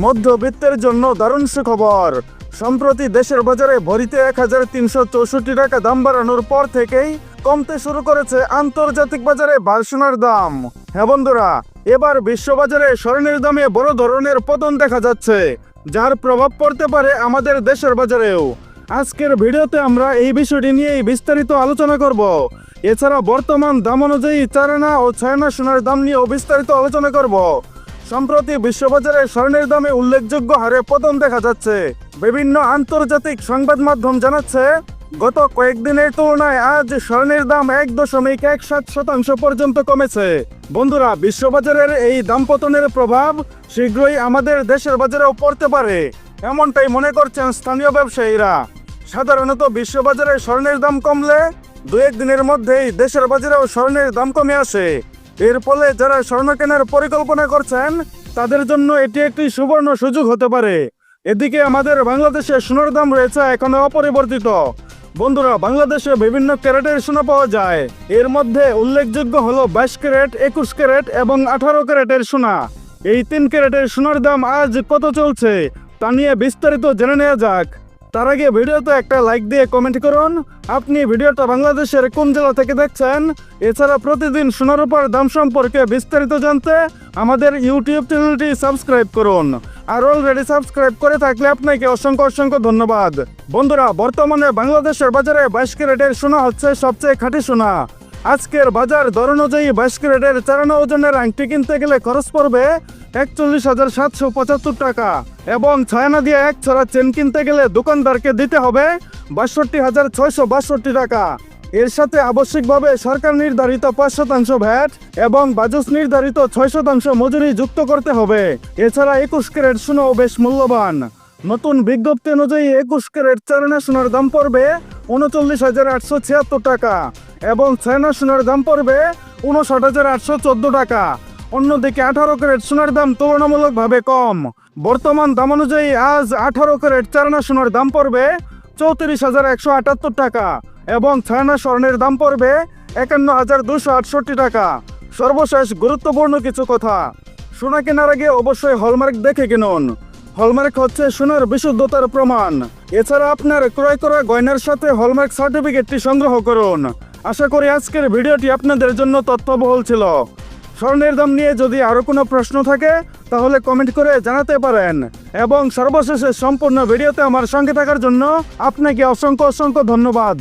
মধ্যবিত্তের জন্য দারুণ সুখবর। সম্প্রতি দেশের বাজারে ভরিতে এক হাজার তিনশো চৌষট্টি টাকা দাম বাড়ানোর পর থেকেই কমতে শুরু করেছে আন্তর্জাতিক বাজারে বার্সোনার দাম। হ্যাঁ বন্ধুরা, এবার বিশ্ববাজারে স্বর্ণের দামে বড় ধরনের পতন দেখা যাচ্ছে, যার প্রভাব পড়তে পারে আমাদের দেশের বাজারেও। আজকের ভিডিওতে আমরা এই বিষয়টি নিয়েই বিস্তারিত আলোচনা করব। এছাড়া বর্তমান দাম অনুযায়ী চারানা ও ছয়না সোনার দাম নিয়েও বিস্তারিত আলোচনা করব। সম্প্রতি বিশ্ববাজারে স্বর্ণের দামে উল্লেখযোগ্য হারে পতন দেখা যাচ্ছে। বিভিন্ন আন্তর্জাতিক সংবাদ মাধ্যম জানাচ্ছে, গত কয়েকদিনের তুলনায় আজ স্বর্ণের দাম এক দশমিক এক সাত শতাংশ পর্যন্ত কমেছে। বন্ধুরা, বিশ্ববাজারের এই দাম পতনের প্রভাব শীঘ্রই আমাদের দেশের বাজারেও পড়তে পারে, এমনটাই মনে করছেন স্থানীয় ব্যবসায়ীরা। সাধারণত বিশ্ববাজারে স্বর্ণের দাম কমলে দু এক দিনের মধ্যেই দেশের বাজারেও স্বর্ণের দাম কমে আসে। এর ফলে যারা স্বর্ণ কেনার পরিকল্পনা করছেন, তাদের জন্য এটি একটি সুবর্ণ সুযোগ হতে পারে। এদিকে আমাদের বাংলাদেশে সোনার দাম রয়েছে এখনও অপরিবর্তিত। বন্ধুরা, বাংলাদেশে বিভিন্ন ক্যারেটের সোনা পাওয়া যায়। এর মধ্যে উল্লেখযোগ্য হলো বাইশ ক্যারেট, একুশ ক্যারেট এবং আঠারো ক্যারেটের সোনা। এই তিন ক্যারেটের সোনার দাম আজ কত চলছে, তা নিয়ে বিস্তারিত জেনে নেওয়া যাক। তার আগে ভিডিওতে একটা লাইক দিয়ে কমেন্ট করুন। আপনি ভিডিওটা বাংলাদেশের কোন জেলা থেকে দেখছেন? এছাড়া প্রতিদিন সোনার উপর দাম সম্পর্কে বিস্তারিত জানতে আমাদের ইউটিউব চ্যানেলটি সাবস্ক্রাইব করুন। আর অলরেডি সাবস্ক্রাইব করে থাকলে আপনাকে অসংখ্য অসংখ্য ধন্যবাদ। বন্ধুরা, বর্তমানে বাংলাদেশের বাজারে বাইশ ক্যারেটের সোনা হচ্ছে সবচেয়ে খাঁটি সোনা। আজকের বাজার দর অনুযায়ী বাইশ ক্যারেটের চারানো ওজনের আংটি কিনতে গেলে খরচ পড়বে একচল্লিশ হাজার সাতশো পঁচাত্তর টাকা। এবং ছয়না দিয়ে এক ছড়া চেন কিনতে গেলে দোকানদারকে দিতে হবে বাষট্টি হাজার ছয়শো বাষট্টি টাকা। এর সাথে আবশ্যিকভাবে সরকার নির্ধারিত পাঁচ শতাংশ ভ্যাট এবং বাজস নির্ধারিত ছয় শতাংশ মজুরি যুক্ত করতে হবে। এছাড়া একুশ ক্যারেট সোনাও বেশ মূল্যবান। নতুন বিজ্ঞপ্তি অনুযায়ী একুশ ক্যারেট চারানা সোনার দাম পড়বে উনচল্লিশ হাজার আটশো ছিয়াত্তর টাকা। এবং ছয়না সোনার দাম পড়বে উনষাট হাজার আটশো চোদ্দ টাকা। অন্যদিকে আঠারো ক্যারেট সোনার দাম তুলনামূলকভাবে কম। বর্তমান দাম অনুযায়ী আজ আঠারো ক্যারেট চারানা সোনার দাম পড়বে চৌত্রিশ হাজার একশো আটাত্তর টাকা এবং ছায়ানা স্বর্ণের দাম পড়বে একান্ন হাজার দুশো আটষট্টি টাকা। সর্বশেষ গুরুত্বপূর্ণ কিছু কথা। সোনা কেনার আগে অবশ্যই হলমার্ক দেখে কিনুন। হলমার্ক হচ্ছে সোনার বিশুদ্ধতার প্রমাণ। এছাড়া আপনার ক্রয় করা গয়নার সাথে হলমার্ক সার্টিফিকেটটি সংগ্রহ করুন। আশা করি আজকের ভিডিওটি আপনাদের জন্য তথ্যবহল ছিল। স্বর্ণের দাম নিয়ে যদি আরও কোনো প্রশ্ন থাকে, তাহলে কমেন্ট করে জানাতে পারেন। এবং সর্বশেষে সম্পূর্ণ ভিডিওতে আমার সঙ্গে থাকার জন্য আপনাকে অসংখ্য অসংখ্য ধন্যবাদ।